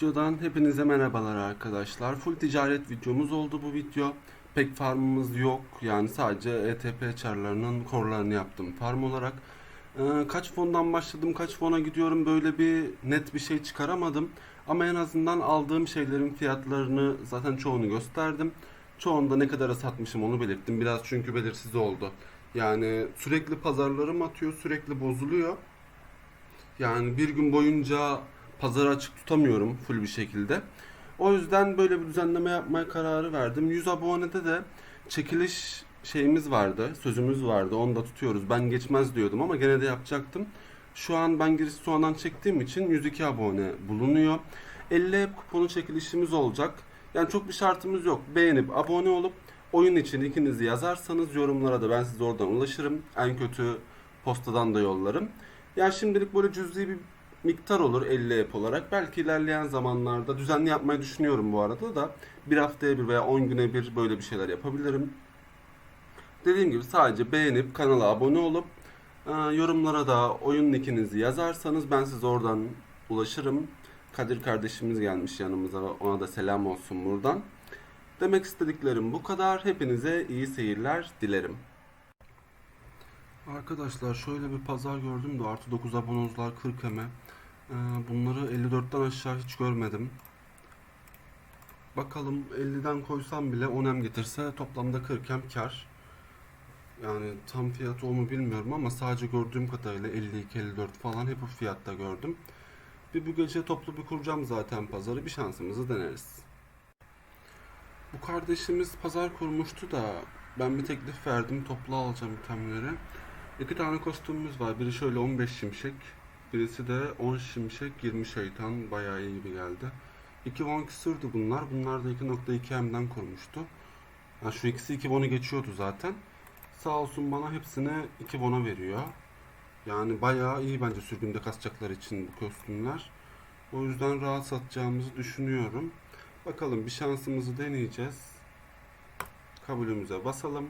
Videodan hepinize merhabalar arkadaşlar. Full ticaret videomuz oldu bu video. Pek farmımız yok. Yani sadece ETP çarlarının korlarını yaptım farm olarak. Ee, kaç fondan başladım, kaç fona gidiyorum böyle bir net bir şey çıkaramadım. Ama en azından aldığım şeylerin fiyatlarını zaten çoğunu gösterdim. Çoğunda ne kadara satmışım onu belirttim. Biraz çünkü belirsiz oldu. Yani sürekli pazarlarım atıyor, sürekli bozuluyor. Yani bir gün boyunca pazarı açık tutamıyorum full bir şekilde. O yüzden böyle bir düzenleme yapmaya kararı verdim. 100 abonede de çekiliş şeyimiz vardı, sözümüz vardı. Onu da tutuyoruz. Ben geçmez diyordum ama gene de yapacaktım. Şu an ben giriş soğandan çektiğim için 102 abone bulunuyor. 50 hep kuponu çekilişimiz olacak. Yani çok bir şartımız yok. Beğenip abone olup oyun için ikinizi yazarsanız yorumlara da ben size oradan ulaşırım. En kötü postadan da yollarım. Yani şimdilik böyle cüzi bir miktar olur 50 ep olarak. Belki ilerleyen zamanlarda düzenli yapmayı düşünüyorum bu arada da. Bir haftaya bir veya 10 güne bir böyle bir şeyler yapabilirim. Dediğim gibi sadece beğenip kanala abone olup e, yorumlara da oyun nickinizi yazarsanız ben size oradan ulaşırım. Kadir kardeşimiz gelmiş yanımıza ona da selam olsun buradan. Demek istediklerim bu kadar. Hepinize iyi seyirler dilerim. Arkadaşlar şöyle bir pazar gördüm de artı 9 abonozlar 40 eme. Bunları 54'ten aşağı hiç görmedim. Bakalım 50'den koysam bile 10 em getirse toplamda 40 em kar. Yani tam fiyatı o mu bilmiyorum ama sadece gördüğüm kadarıyla 52-54 falan hep bu fiyatta gördüm. Bir bu gece toplu bir kuracağım zaten pazarı bir şansımızı deneriz. Bu kardeşimiz pazar kurmuştu da ben bir teklif verdim toplu alacağım itemleri. İki tane kostümümüz var. Biri şöyle 15 şimşek. Birisi de 10 şimşek 20 şeytan. Bayağı iyi gibi geldi. İki won küsürdü bunlar. Bunlar da 2.2 M'den kurmuştu. Yani şu ikisi 2 won'u geçiyordu zaten. Sağ olsun bana hepsini 2 won'a veriyor. Yani bayağı iyi bence sürgünde kasacaklar için bu kostümler. O yüzden rahat satacağımızı düşünüyorum. Bakalım bir şansımızı deneyeceğiz. Kabulümüze basalım.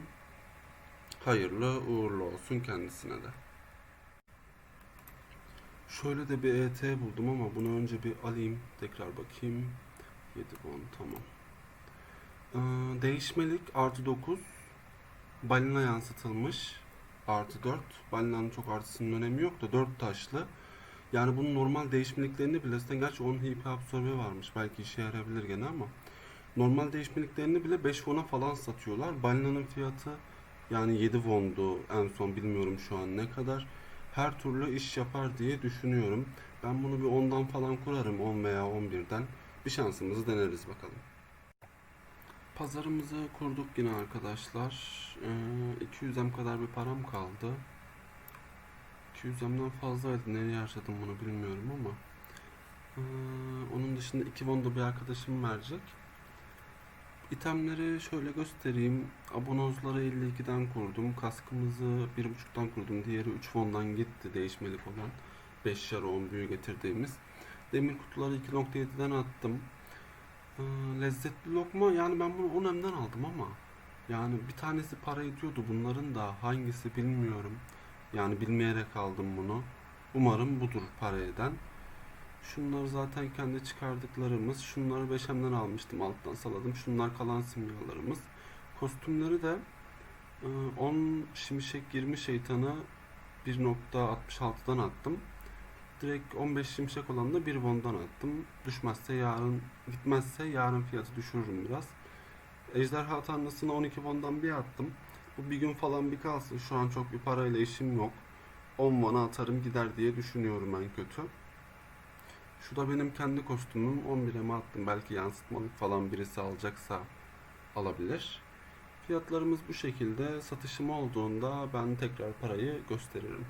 Hayırlı uğurlu olsun kendisine de. Şöyle de bir ET buldum ama bunu önce bir alayım. Tekrar bakayım. 7 10 tamam. Ee, değişmelik artı 9. Balina yansıtılmış. Artı 4. Balinanın çok artısının önemi yok da 4 taşlı. Yani bunun normal değişmeliklerini bile zaten gerçi 10 HP absorbe varmış. Belki işe yarayabilir gene ama normal değişmeliklerini bile 5 won'a falan satıyorlar. Balinanın fiyatı yani 7 won'du en son bilmiyorum şu an ne kadar. Her türlü iş yapar diye düşünüyorum. Ben bunu bir 10'dan falan kurarım 10 veya 11'den. Bir şansımızı deneriz bakalım. Pazarımızı kurduk yine arkadaşlar. Ee, 200 M kadar bir param kaldı. 200 M'den fazlaydı. Nereye harcadım bunu bilmiyorum ama. Ee, onun dışında 2 won'da bir arkadaşım verecek. İtemleri şöyle göstereyim. Abonozları 52'den kurdum. Kaskımızı 1.5'tan kurdum. Diğeri 3 fondan gitti değişmelik olan. 5 yarı 10 büyü getirdiğimiz. Demir kutuları 2.7'den attım. Ee, lezzetli lokma yani ben bunu 10 emden aldım ama yani bir tanesi para ediyordu bunların da hangisi bilmiyorum. Yani bilmeyerek aldım bunu. Umarım budur para eden. Şunlar zaten kendi çıkardıklarımız. Şunları 5M'den almıştım alttan saladım. Şunlar kalan simyalarımız. Kostümleri de e, 10 şimşek 20 şeytanı 1.66'dan attım. Direkt 15 şimşek olan da 1 won'dan attım. Düşmezse yarın gitmezse yarın fiyatı düşürürüm biraz. Ejderha Tanrısı'na 12 won'dan bir attım. Bu bir gün falan bir kalsın. Şu an çok bir parayla işim yok. 10 won'a atarım gider diye düşünüyorum en kötü. Şu da benim kendi kostümüm. 11'e mi attım? Belki yansıtmalık falan birisi alacaksa alabilir. Fiyatlarımız bu şekilde. Satışım olduğunda ben tekrar parayı gösteririm.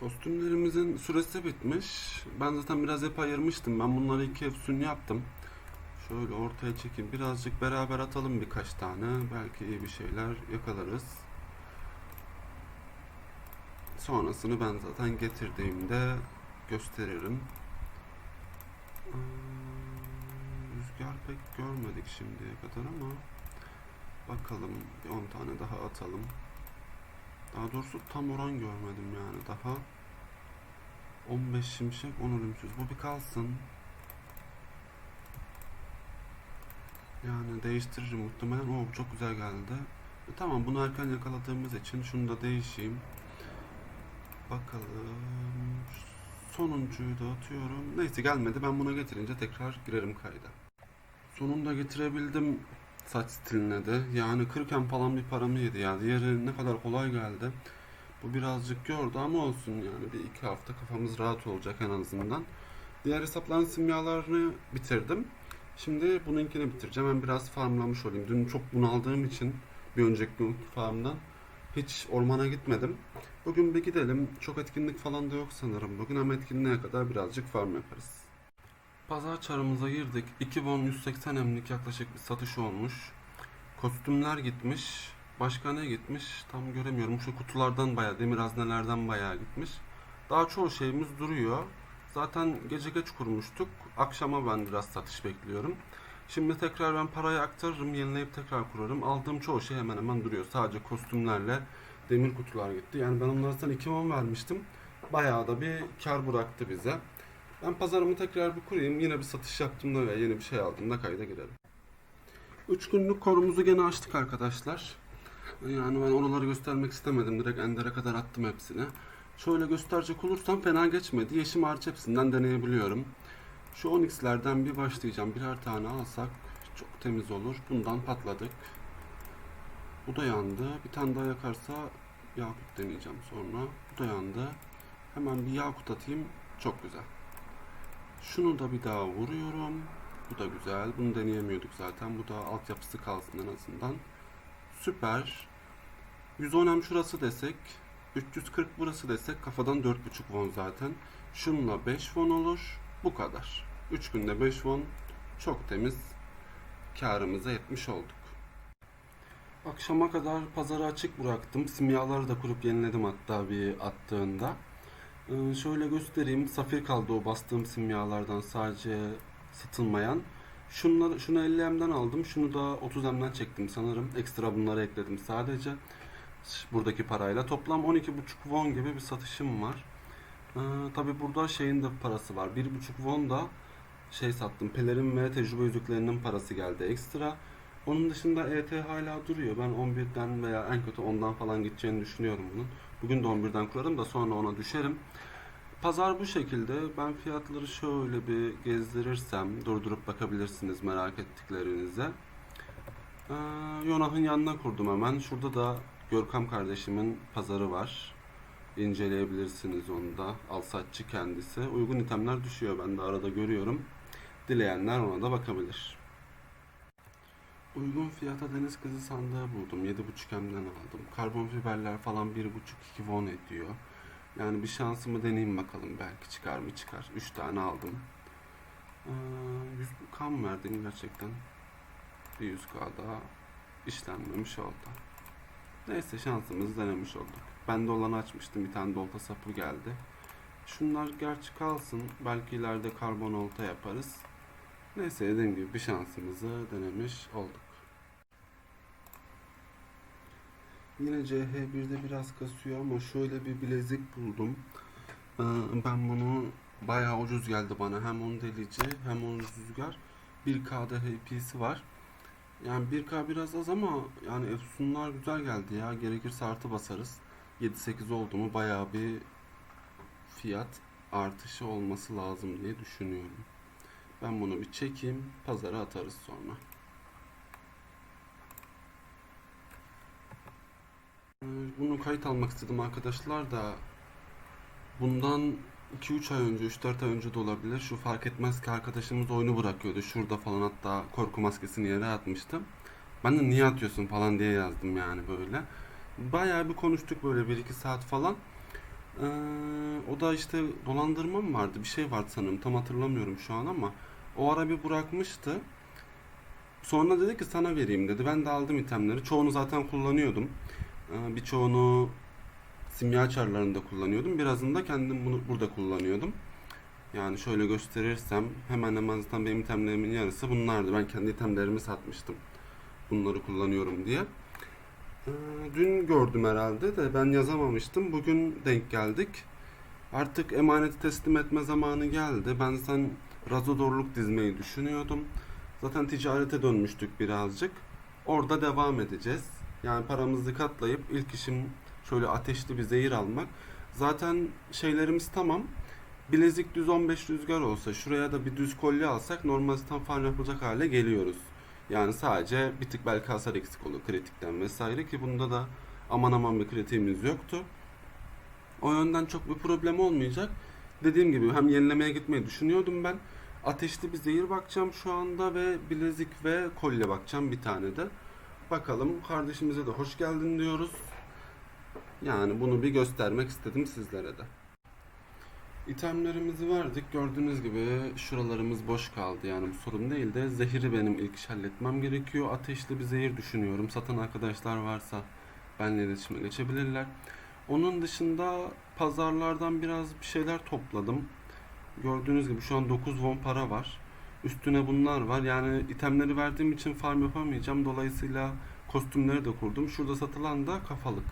Kostümlerimizin süresi bitmiş. Ben zaten biraz hep ayırmıştım. Ben bunları iki efsun yaptım. Şöyle ortaya çekeyim. Birazcık beraber atalım birkaç tane. Belki iyi bir şeyler yakalarız. Sonrasını ben zaten getirdiğimde gösteririm. Rüzgar pek görmedik şimdiye kadar ama bakalım bir 10 tane daha atalım. Daha doğrusu tam oran görmedim yani daha. 15 şimşek 10 ölümsüz. Bu bir kalsın. Yani değiştiririm muhtemelen. Oo çok güzel geldi. E, tamam bunu erken yakaladığımız için şunu da değişeyim. Bakalım. Sonuncuyu da atıyorum. Neyse gelmedi. Ben buna getirince tekrar girerim kayda. Sonunda getirebildim saç stiline de. Yani 40 em falan bir paramı yedi ya. Diğeri ne kadar kolay geldi. Bu birazcık gördü ama olsun yani. Bir iki hafta kafamız rahat olacak en azından. Diğer hesapların simyalarını bitirdim. Şimdi bununkini bitireceğim. Ben biraz farmlamış olayım. Dün çok bunaldığım için bir önceki farmdan hiç ormana gitmedim. Bugün bir gidelim. Çok etkinlik falan da yok sanırım. Bugün ama etkinliğe kadar birazcık farm yaparız. Pazar çarımıza girdik. 2 won 180 emlik yaklaşık bir satış olmuş. Kostümler gitmiş. Başka ne gitmiş? Tam göremiyorum. Şu kutulardan bayağı, demir haznelerden bayağı gitmiş. Daha çoğu şeyimiz duruyor. Zaten gece geç kurmuştuk. Akşama ben biraz satış bekliyorum. Şimdi tekrar ben parayı aktarırım, yenileyip tekrar kurarım. Aldığım çoğu şey hemen hemen duruyor. Sadece kostümlerle demir kutular gitti. Yani ben onlardan 2 won vermiştim. Bayağı da bir kar bıraktı bize. Ben pazarımı tekrar bir kurayım. Yine bir satış yaptığımda veya yeni bir şey aldığımda kayda girelim. 3 günlük korumuzu gene açtık arkadaşlar. Yani ben oraları göstermek istemedim. Direkt Ender'e kadar attım hepsini. Şöyle gösterecek olursam fena geçmedi. Yeşim hariç hepsinden deneyebiliyorum. Şu Onyx'lerden bir başlayacağım. Birer tane alsak çok temiz olur. Bundan patladık. Bu da yandı. Bir tane daha yakarsa Yakut deneyeceğim sonra. Bu da yandı. Hemen bir Yakut atayım. Çok güzel. Şunu da bir daha vuruyorum. Bu da güzel. Bunu deneyemiyorduk zaten. Bu da altyapısı kalsın en azından. Süper. 110 em şurası desek. 340 burası desek kafadan 4.5 won zaten. Şununla 5 won olur. Bu kadar. 3 günde 5 won çok temiz karımıza etmiş olduk. Akşama kadar pazarı açık bıraktım. Simyaları da kurup yeniledim hatta bir attığında. Ee, şöyle göstereyim. Safir kaldı o bastığım simyalardan sadece satılmayan. Şunları, şunu 50M'den aldım. Şunu da 30M'den çektim sanırım. Ekstra bunları ekledim sadece. Buradaki parayla. Toplam 12,5 won gibi bir satışım var. Ee, Tabi burada şeyin de parası var. 1,5 won da şey sattım. Pelerin ve tecrübe yüzüklerinin parası geldi ekstra. Onun dışında ET hala duruyor. Ben 11'den veya en kötü 10'dan falan gideceğini düşünüyorum bunun. Bugün de 11'den kurarım da sonra ona düşerim. Pazar bu şekilde. Ben fiyatları şöyle bir gezdirirsem durdurup bakabilirsiniz merak ettiklerinize. Ee, Yonah'ın yanına kurdum hemen. Şurada da Görkem kardeşimin pazarı var. İnceleyebilirsiniz onu da. Alsatçı kendisi. Uygun itemler düşüyor. Ben de arada görüyorum. Dileyenler ona da bakabilir. Uygun fiyata deniz kızı sandığı buldum. 7.5 M'den aldım. Karbon fiberler falan 1.5-2 won ediyor. Yani bir şansımı deneyeyim bakalım. Belki çıkar mı çıkar. 3 tane aldım. Ee, 100 kan mı verdim gerçekten? Bir 100k daha işlenmemiş oldu. Neyse şansımızı denemiş olduk. Ben de olanı açmıştım. Bir tane de olta sapı geldi. Şunlar gerçi kalsın. Belki ileride karbon olta yaparız. Neyse dediğim gibi bir şansımızı denemiş olduk. Yine CH1'de biraz kasıyor ama şöyle bir bilezik buldum. Ee, Ben bunu bayağı ucuz geldi bana. Hem 10 delici hem 10 rüzgar. 1K'da HP'si var. Yani 1K biraz az ama yani efsunlar güzel geldi ya. Gerekirse artı basarız. 7-8 oldu mu bayağı bir fiyat artışı olması lazım diye düşünüyorum. Ben bunu bir çekeyim. Pazara atarız sonra. Ee, Bunu kayıt almak istedim arkadaşlar da bundan 2-3 ay önce, 3-4 ay önce de olabilir. Şu fark etmez ki arkadaşımız oyunu bırakıyordu. Şurada falan hatta korku maskesini yere atmıştım. Ben de niye atıyorsun falan diye yazdım yani böyle. Bayağı bir konuştuk böyle 1-2 saat falan. Ee, o da işte dolandırma mı vardı? Bir şey vardı sanırım. Tam hatırlamıyorum şu an ama o ara bir bırakmıştı. Sonra dedi ki sana vereyim dedi. Ben de aldım itemleri. Çoğunu zaten kullanıyordum. Ee, birçoğunu simya çarlarında kullanıyordum. Birazını da kendim bunu burada kullanıyordum. Yani şöyle gösterirsem hemen hemen zaten benim itemlerimin yarısı bunlardı. Ben kendi itemlerimi satmıştım. Bunları kullanıyorum diye. Ee, dün gördüm herhalde de ben yazamamıştım. Bugün denk geldik. Artık emaneti teslim etme zamanı geldi. Ben sen razodorluk dizmeyi düşünüyordum. Zaten ticarete dönmüştük birazcık. Orada devam edeceğiz. Yani paramızı katlayıp ilk işim şöyle ateşli bir zehir almak. Zaten şeylerimiz tamam. Bilezik düz 15 rüzgar olsa şuraya da bir düz kolye alsak normal stand farm yapılacak hale geliyoruz. Yani sadece bir tık belki hasar eksik olur kritikten vesaire ki bunda da aman aman bir kritiğimiz yoktu. O yönden çok bir problem olmayacak. Dediğim gibi hem yenilemeye gitmeyi düşünüyordum ben. Ateşli bir zehir bakacağım şu anda ve bilezik ve kolye bakacağım bir tane de. Bakalım kardeşimize de hoş geldin diyoruz. Yani bunu bir göstermek istedim sizlere de. İtemlerimizi verdik. Gördüğünüz gibi şuralarımız boş kaldı. Yani bu sorun değil de zehiri benim ilk halletmem gerekiyor. Ateşli bir zehir düşünüyorum. Satan arkadaşlar varsa benimle iletişime geçebilirler. Onun dışında pazarlardan biraz bir şeyler topladım. Gördüğünüz gibi şu an 9 won para var. Üstüne bunlar var. Yani itemleri verdiğim için farm yapamayacağım. Dolayısıyla kostümleri de kurdum. Şurada satılan da kafalık.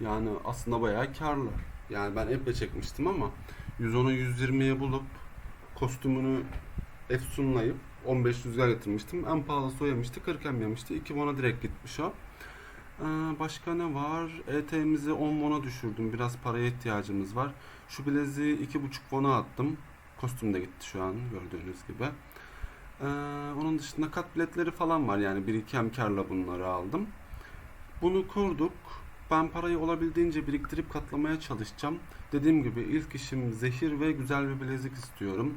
Yani aslında bayağı karlı. Yani ben eple çekmiştim ama 110'u 120'ye bulup kostümünü efsunlayıp 15 rüzgar getirmiştim. En pahalısı o yemişti. 40 em yemişti. 2 won'a direkt gitmiş o. Ee, başka ne var? ET'mizi 10 won'a düşürdüm. Biraz paraya ihtiyacımız var. Şu bileziği 2,5 won'a attım. Kostüm de gitti şu an gördüğünüz gibi. Ee, onun dışında kat biletleri falan var. Yani bir iki em karla bunları aldım. Bunu kurduk. Ben parayı olabildiğince biriktirip katlamaya çalışacağım. Dediğim gibi ilk işim zehir ve güzel bir bilezik istiyorum.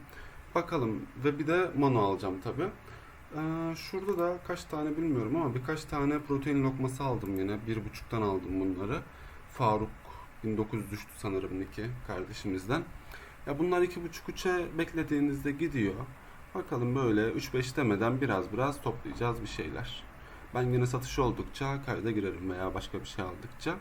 Bakalım ve bir de mano alacağım tabi. Ee, şurada da kaç tane bilmiyorum ama birkaç tane protein lokması aldım yine. Bir buçuktan aldım bunları. Faruk 1900 düştü sanırım Niki kardeşimizden. Ya bunlar iki buçuk üçe beklediğinizde gidiyor. Bakalım böyle 3-5 demeden biraz biraz toplayacağız bir şeyler. Ben yine satış oldukça kayda girerim veya başka bir şey aldıkça.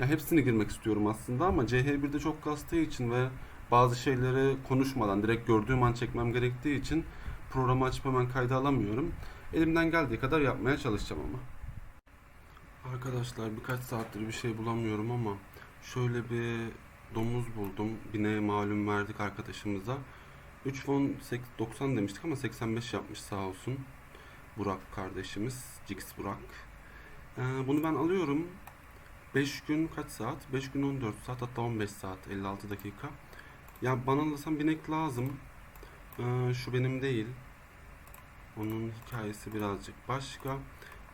Ya hepsini girmek istiyorum aslında ama CH1'de çok kastığı için ve bazı şeyleri konuşmadan direkt gördüğüm an çekmem gerektiği için programı açıp hemen kayda alamıyorum. Elimden geldiği kadar yapmaya çalışacağım ama. Arkadaşlar birkaç saattir bir şey bulamıyorum ama şöyle bir domuz buldum. Bine malum verdik arkadaşımıza. 3 won 90 demiştik ama 85 yapmış sağ olsun. Burak kardeşimiz. Jix Burak. Ee, bunu ben alıyorum. 5 gün kaç saat? 5 gün 14 saat hatta 15 saat 56 dakika. Ya bana alırsam binek lazım. Ee, şu benim değil. Onun hikayesi birazcık başka.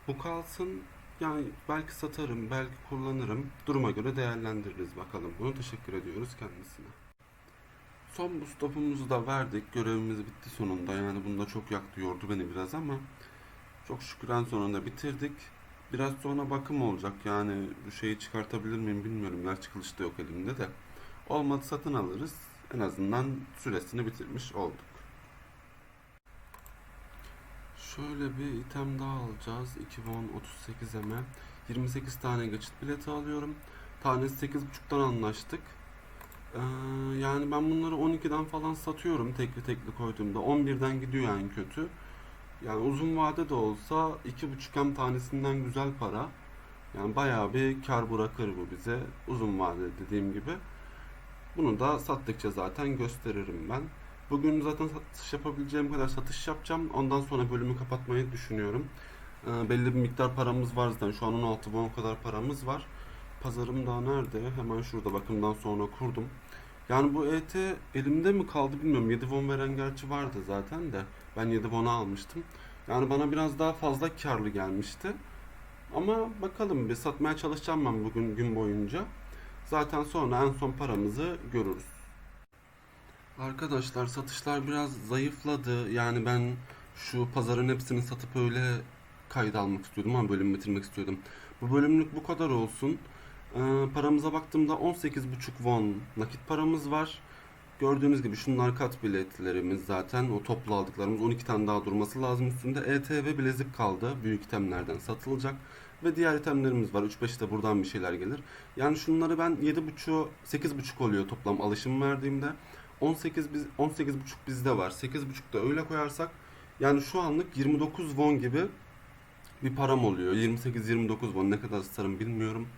Bu kalsın. Yani belki satarım, belki kullanırım. Duruma göre değerlendiririz bakalım. Bunu teşekkür ediyoruz kendisine. Son bu stopumuzu da verdik. Görevimiz bitti sonunda. Yani bunda çok yaktı, yordu beni biraz ama çok şükür en sonunda bitirdik. Biraz sonra bakım olacak. Yani bu şeyi çıkartabilir miyim bilmiyorum. Gerçi kılıç da yok elimde de. Olmadı satın alırız. En azından süresini bitirmiş olduk. Şöyle bir item daha alacağız. 2 won 38 eme. 28 tane geçit bileti alıyorum. Tanesi 8.5'tan anlaştık. Ee, yani ben bunları 12'den falan satıyorum tekli tekli koyduğumda. 11'den gidiyor yani kötü. Yani uzun vade de olsa 2.5 hem tanesinden güzel para. Yani bayağı bir kar bırakır bu bize. Uzun vadede dediğim gibi. Bunu da sattıkça zaten gösteririm ben. Bugün zaten satış yapabileceğim kadar satış yapacağım. Ondan sonra bölümü kapatmayı düşünüyorum. Ee, belli bir miktar paramız var zaten. Şu an 16 won kadar paramız var. Pazarım daha nerede? Hemen şurada bakımdan sonra kurdum. Yani bu ET elimde mi kaldı bilmiyorum. 7 won veren gerçi vardı zaten de. Ben 7 won'a almıştım. Yani bana biraz daha fazla karlı gelmişti. Ama bakalım bir satmaya çalışacağım ben bugün gün boyunca. Zaten sonra en son paramızı görürüz. Arkadaşlar satışlar biraz zayıfladı. Yani ben şu pazarın hepsini satıp öyle kayda almak istiyordum ama bölüm bitirmek istiyordum. Bu bölümlük bu kadar olsun. Ee, paramıza baktığımda 18,5 won nakit paramız var. Gördüğünüz gibi şunlar kat biletlerimiz zaten. O toplu aldıklarımız 12 tane daha durması lazım üstünde. ET ve bilezik kaldı. Büyük itemlerden satılacak. Ve diğer itemlerimiz var. 3-5 de buradan bir şeyler gelir. Yani şunları ben 7.5 8.5 oluyor toplam alışım verdiğimde. 18 biz 18.5 bizde var. 8.5 da öyle koyarsak yani şu anlık 29 won gibi bir param oluyor. 28-29 won ne kadar satarım bilmiyorum.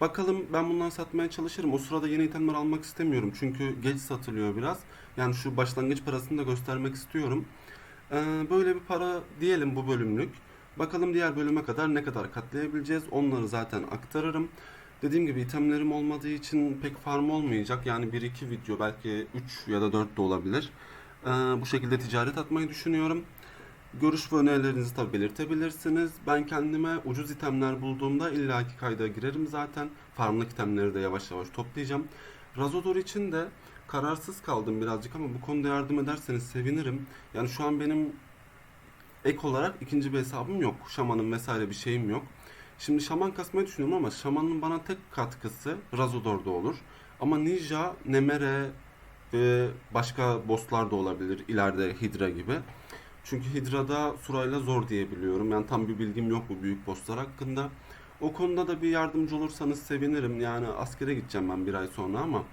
Bakalım ben bundan satmaya çalışırım. O sırada yeni itemler almak istemiyorum. Çünkü geç satılıyor biraz. Yani şu başlangıç parasını da göstermek istiyorum. Ee, böyle bir para diyelim bu bölümlük. Bakalım diğer bölüme kadar ne kadar katlayabileceğiz. Onları zaten aktarırım. Dediğim gibi itemlerim olmadığı için pek farm olmayacak. Yani 1-2 video belki 3 ya da 4 de olabilir. Ee, bu şekilde ticaret atmayı düşünüyorum. Görüş ve önerilerinizi tabi belirtebilirsiniz. Ben kendime ucuz itemler bulduğumda illaki kayda girerim zaten. Farmlık itemleri de yavaş yavaş toplayacağım. Razodor için de kararsız kaldım birazcık ama bu konuda yardım ederseniz sevinirim. Yani şu an benim ek olarak ikinci bir hesabım yok. Şamanın vesaire bir şeyim yok. Şimdi şaman kasmayı düşünüyorum ama şamanın bana tek katkısı Razodor'da olur. Ama Ninja, Nemere ve başka bosslar da olabilir. İleride Hydra gibi. Çünkü Hydra'da Sura'yla zor diyebiliyorum. Yani tam bir bilgim yok bu büyük bosslar hakkında. O konuda da bir yardımcı olursanız sevinirim. Yani askere gideceğim ben bir ay sonra ama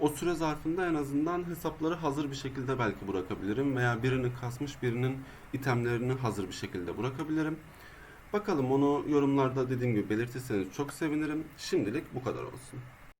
o süre zarfında en azından hesapları hazır bir şekilde belki bırakabilirim veya birini kasmış birinin itemlerini hazır bir şekilde bırakabilirim. Bakalım onu yorumlarda dediğim gibi belirtirseniz çok sevinirim. Şimdilik bu kadar olsun.